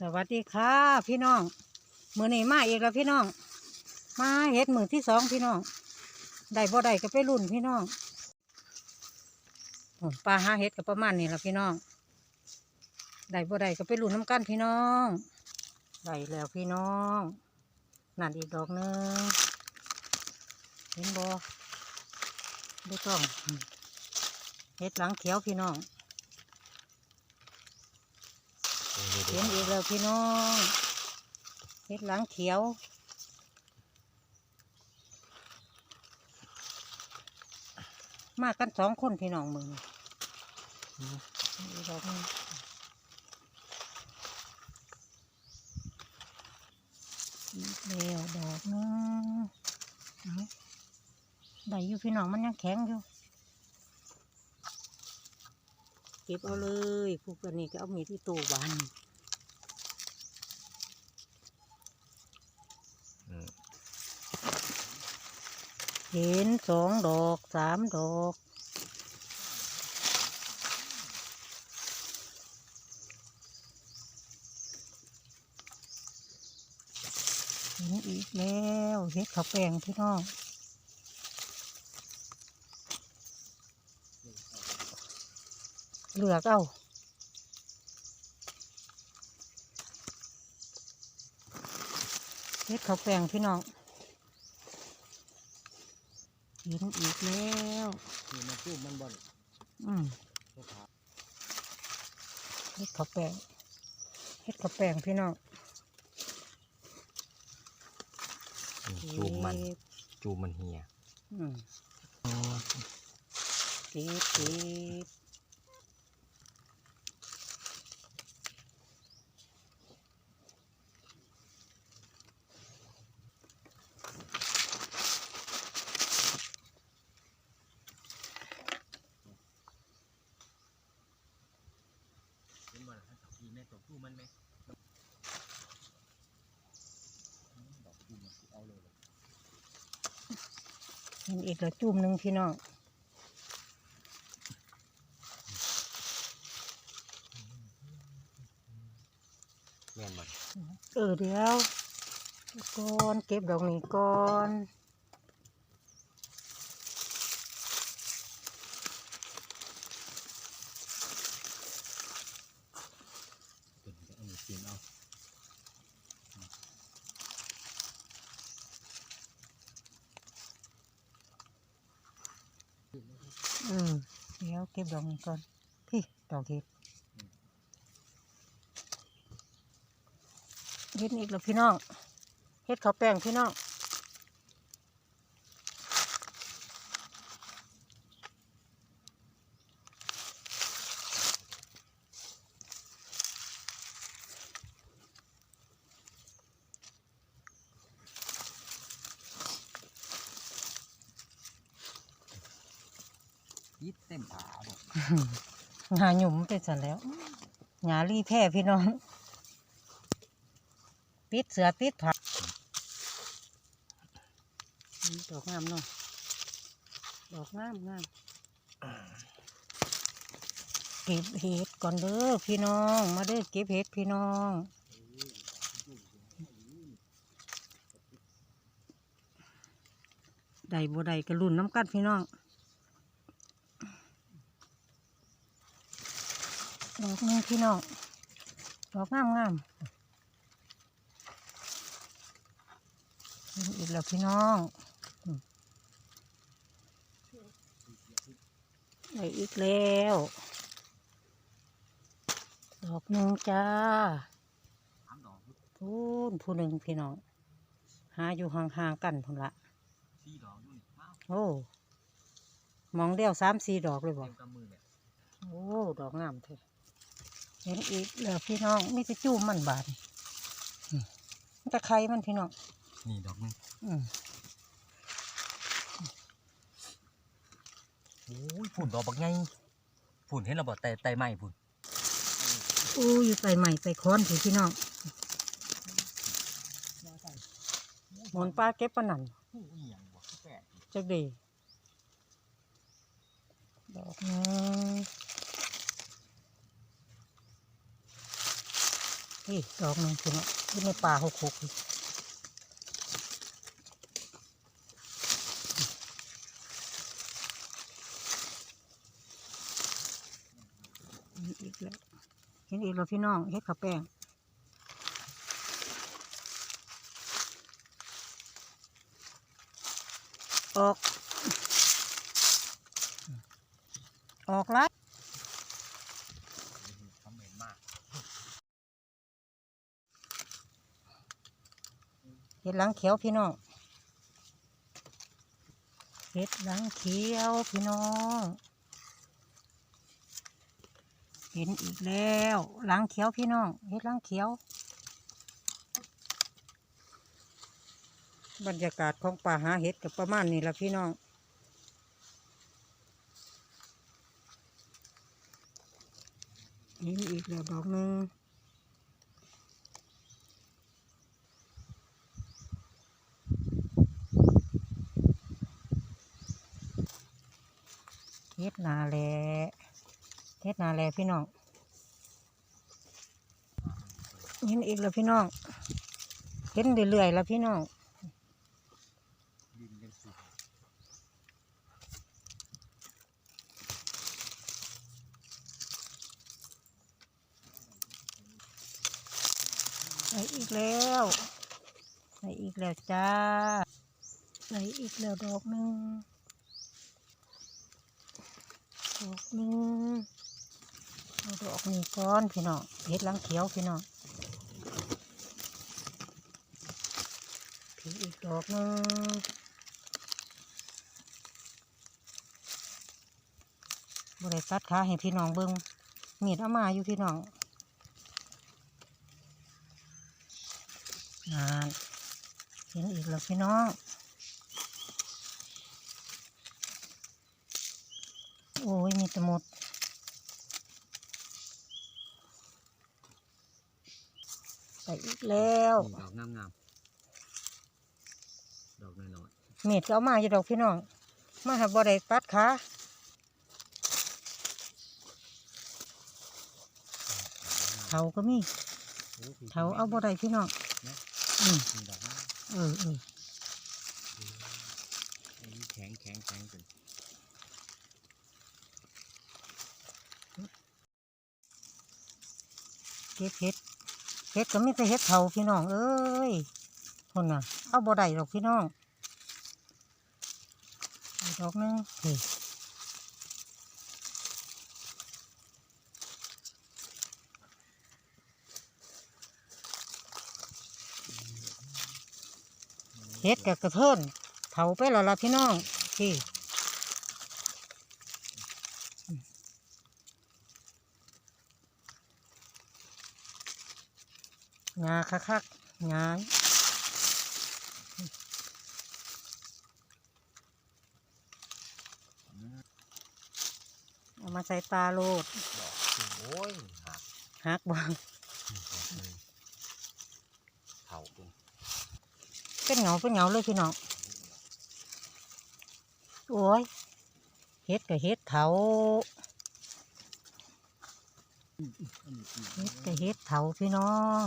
สวัสดีค่ะ พี่น้องมือนี้มาอีกแล้วพี่น้อง มาเฮ็ดมือที่สองพี่น้องได้บ่ได้ก็ไปรุ่นพี่น้องปลาหาเฮ็ดก็ประมาณนี้ละพี่น้องได้บ่ได้ก็ไปรุ่นน้ำกันพี่น้องได้แล้วพี่น้องนั่นอีกดอกหนึงเห็นบ่ไม่ต้องเฮ็ดหลังเขียวพี่น้อง เห็นอีกแล้วพี่น้องเห็ดหลังเขียวมากันสองคนพี่น้องมือนี้อีกดอกหนึ่งอีกแล้วดอกนึงเอาได้อยู่พี่น้องมันยังแข็งอยู่ เก็บเอาเลยพวกอันนี้ก็เอามีดที่ตู้บาน เห็นสองดอกสามดอก เห็นอีกแล้วเห็ดขาวแปงพี่น้องเหลือกเอาเห็ดขาวแปงพี่น้อง เห็น อีกแล้วนี่มาจูบมันบ่นอืมลูกค้าเฮ็ดข้าวแป้งเฮ็ดข้าวแป้งพี่น้องจูบมันเก็บจูบมันเหี่ยอืมเก็บเก็บ เห็นบ่ล่ะถ้าพี่แม่ตัวจูบมันไหมดอกจูบมันสิเอาเลย เห็น อีกแล้วจุ่มหนึ่งพี่น้องแม่นบ่เออเดี๋ยวก่อนเก็บดอกนี้ก่อนเป็นก็เอาเสียนเอา อืมเดี๋ยวเก็บดอกนี้ก่อน พี่ดอกเห็ดเห็ดอีกแล้วพี่น้องเห็ดข้าวแป้งพี่น้อง ต็มผาบ่งาหยุ่มไปซะแล้วหงารีแพร่พี่น้อง ปิดเสือปิดผักอืมดอกงามเนาะดอกงามงามเก็บเห็ดก่อนเด้อพี่น้อง มาเด้อเก็บเห็ดพี่น้องได้บ่ได้กระลุ่นน้ำกัดพี่น้อง ดอกหนึงพี่น้องดอกงามงามเห็นอีกแล้วพี่น้องอืมได้อีกแล้ว ดอกหนึ่งจ้าสามดอกพูนผู้หนึ่งพี่น้อง หาอยู่ห่างๆกันพุ่นละสี่ดอกอยู่นี่ว้าวโอ้มองเดียวสามสี่ดอกเลยบ่เต็มกำมือเนี่ยโอ้ ดอกงามเถอะ เห็นอีกแล้วพี่น้องมีแต่จูมมันบาดนี่อืมมันตะไคร้มันพี่น้อง นี่ดอกนึงอืมโอ้ยฝุ่นดอกบักไงฝุ่นเห็นเราบ่แต่แต่ไหม้ฝุ่นโอ้ยใส่ใหม่ใส่ค้อนสิพี่น้องหมอนปลาเก็บปะนันผู้อีหยังบ่แปลกจักดีดอกหนึ นี่ดอกหนึ่งพี่นองอยู่ในป่าหกหกนี่เห็นอีกแล้วเห็นอีกแล้วพี่น้องเฮ็ดข้าวแป้งออก ออกแล้ว คอมเมนต์มาก เห็ ดหลังเขียวพี่น้องเห็ดหลังเขียวพี่น้อง เห็นอีกแล้วหลังเขียวพี่น้องเห็ดหลังเขียว บรรยากาศของป่าหาเห็ดกับประมาณนี้ละพี่น้องเห็นอีกแล้วดอกหนึ่ง ฮ็ดนาแลเฮ็ดนาแลพี่น้องเห็นอีกแล้วพี่น้องเห็นเรื่อยๆแล้วพี่น้องดินยังสุกใส่อีกแล้วใส่อีกแล้วจ้าใส่อีกแล้วดอกหนึ่ง อกหนึ่งเอาดอกนี้ก่อนพี่น้องเฮ็ดลังเขียวพี่น้องพี่อีกดอกหนึ่งบริตัดขาให้พี่น้องเบิ้งมีดเอามาอยู่พี่น้องนานเห็นอีกแล้วพี่น้อง โอ้ย มีแตะมดไปอีกแล้วดอกงามงามๆดอกน้อยเม็ดก็เอามาอยู่ดอกพี่น้อง มาหาบ่ได้ตัดขาๆเถาก็มีโอ้พี่เถาเอาบ่ได้พี่น้องนะอืมมีดอกงามเออเอออันนี้แข็งแข็งแข็งจน เก็บเห็ดเห็ดก็มีแต่เห็ดเถาพี่น้อง เอ้ยคนน่ะ เอาบ่ได้ดอกพี่น้องดอกนึงนี่เฮ็ดกับกระเทินเผาไปแล้วล่ะพี่น้องพี่ งาคักคักๆงาเอามาใส่ตาโลดดอกโอ้ยหักฮักบ่เลยเผาตรงเป็นเหงาเป็นเหงาเลยพี่น้องโอ้ยเฮ็ดกับเฮ็ดเถาเฮ็ดกับเฮ็ดเถาพี่น้อง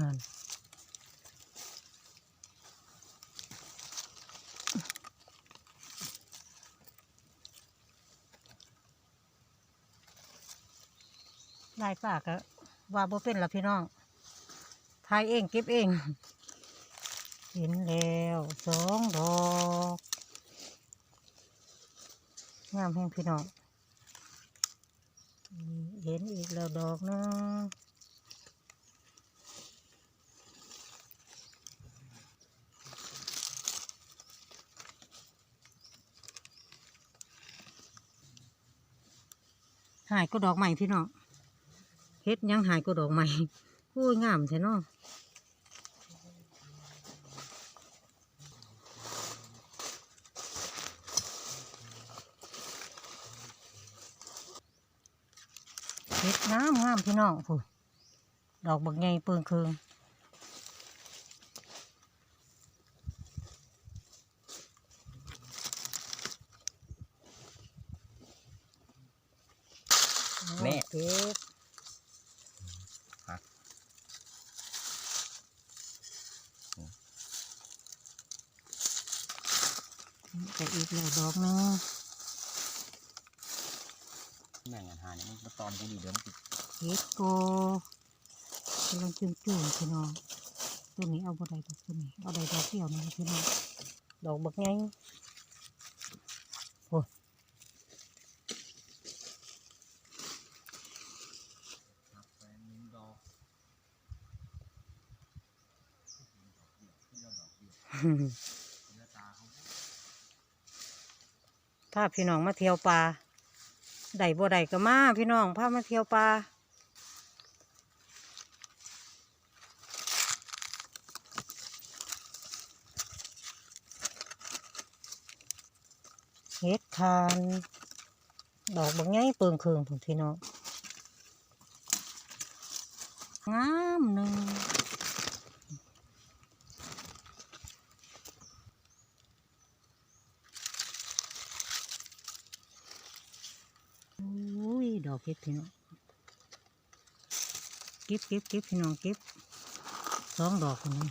นั่นได้ปากก็ว่าบ่เป็นละพี่น้องทายเองเก็บเอง เห็นแล้วสองดอกงามแห่งพี่น้อง เห็นอีกแล้วดอกนะหายก็ดอกใหม่พี่น้องเฮ็ดยังหายก็ดอกใหม่โอ้ยงามใช่เนาะ เฮ็ดงามงามพี่น้องพูดอกบักใหญ่เปิงเคืองแน่เก็บหักแต่อีกแล้วดอกหนึง แม่งานหา เนี่ยมันมาตอมกูดีเดี๋ยวมันติดเฮ็ดโกกำลังจุ่มจุ่มๆพี่น้องตัวนี้เอาบ่ได้ดอกตัวนี้เอาได้ดอกเดียวนี่พี่น้องดอกบักไงพาพี่น้องมาเที่ยวป่า ได้บ่ได้ก็มาพี่น้องพามาเที่ยวป่าเฮ็ดทาน ดอกบางไงเปิงเคืองของพี่น้องงามหนึ่ง กเก็บพี่น้องเก็บเก็บเก็บพี่น้องเก็บสองดอกคนนี้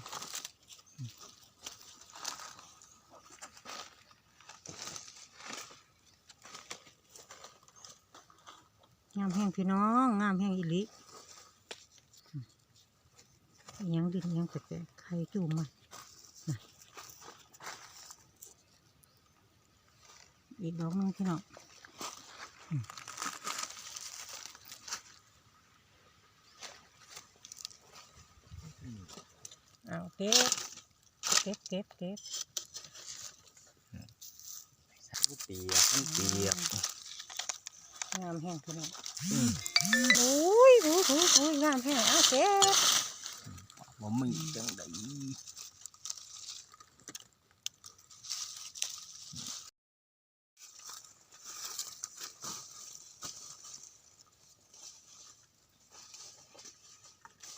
งามแห้งพี่น้อง งามแห้งอีหลิริยังดินยังแปลกๆใครจูมมันน่ะอีกดอกนึงพี่น้อง เอาเก็บ เก็บเก็บเก็บมันเปียกมันเปียกงามแห้งพี่น้องอืมโอ้ยโอ้ยโอ้ยโอ้ยงามแห้งเอาเก็บบ่มีจังได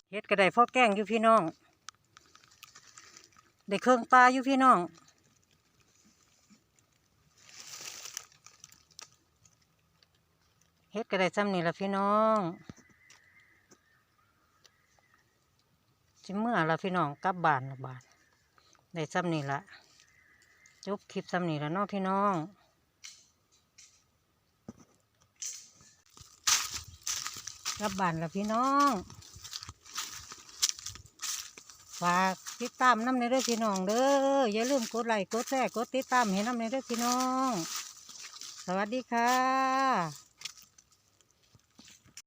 เฮ็ดก็ได้พ่อแก้งอยู่พี่น้อง ได้เครื่องปลาอยู่พี่น้องเฮ็ดก็ได้ซ้ำนี่ละพี่น้องจิเมื่อละพี่น้องกลับบ้านละบ้านได้ซ้ำนี่ละจบคลิปซ้ำนี่ละเน้องพี่น้องกลับบ้านละพี่น้องฝาก ติดตามน้ำในเรื่องพี่น้องเด้ออย่าลืมกดไลค์กดแชร์กดติดตามให้น้ำในเรื่องพี่น้อง สวัสดีค่ะ